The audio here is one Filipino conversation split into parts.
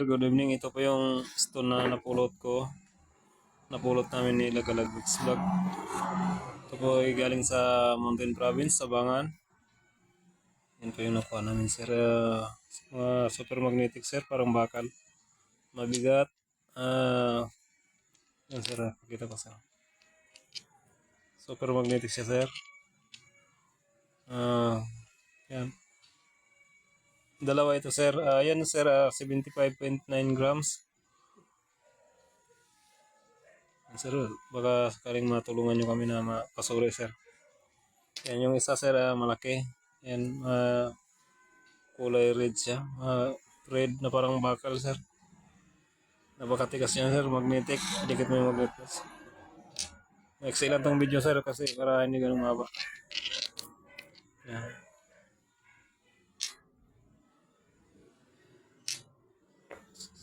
Sir, good evening. Ito po yung stone na napulot ko. Napulot namin ni Lagalagix Vlog. Ito po ay galing sa Mountain Province, Sabangan. Yan po yung nakuha namin, sir. Uh, mga super magnetic, sir. Parang bakal. Mabigat. Ah, yan, sir. ah. Pakita ko, sir. Super magnetic siya, sir. Ah, yan. Dalawa ito, sir. Ah, yan, sir. ah, 75.9 grams. Yan, Sir, baka sakaling matulungan nyo kami na mapasuri, sir. Yan, yung isa, sir, ah, malaki. Yan, ah, kulay red siya. Ah, red na parang bakal, sir. Napakatigas niya, sir. Magnetic. Dikit mo yung magnetic. Excellent tong video, sir, kasi para hindi ganun maba. Yan.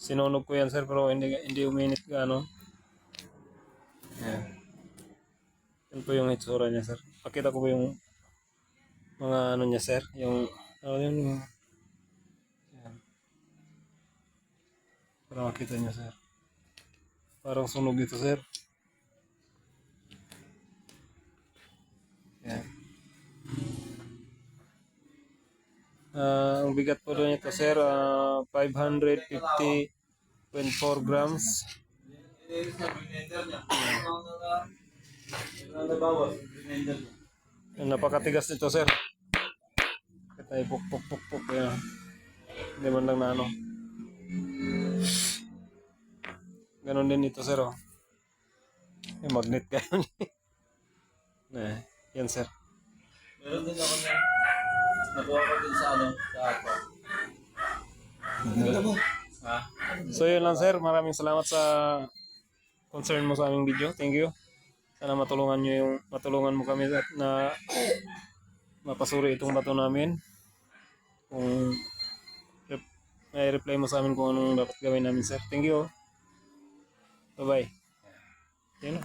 Sinunog ko yan, sir, pero hindi hindi uminit gaano. Yan. Yan po yung itsura niya, sir. Pakita ko po yung mga ano niya, sir. Yung, ano yun, yung, yan. Para makita niya, sir. Parang sunog ito, sir. Yan. Ah, ang bigat po doon ito, sir, ah, 550.4 grams. Yung napakatigas nito, sir. Kaya tayo puk puk puk puk. Yan. Hindi man lang na ano. Ganon din ito, sir. Oh. Yung magnet ganun. eh, yan, sir. Meron din ako na nakuha ko din sa ano, sa ako. Ha? So yun lang sir, maraming salamat sa concern mo sa aming video. Thank you. Sana matulungan nyo yung matulungan mo kami at na mapasuri itong bato namin. Kung may reply mo sa amin kung anong dapat gawin namin sir. Thank you. Bye bye.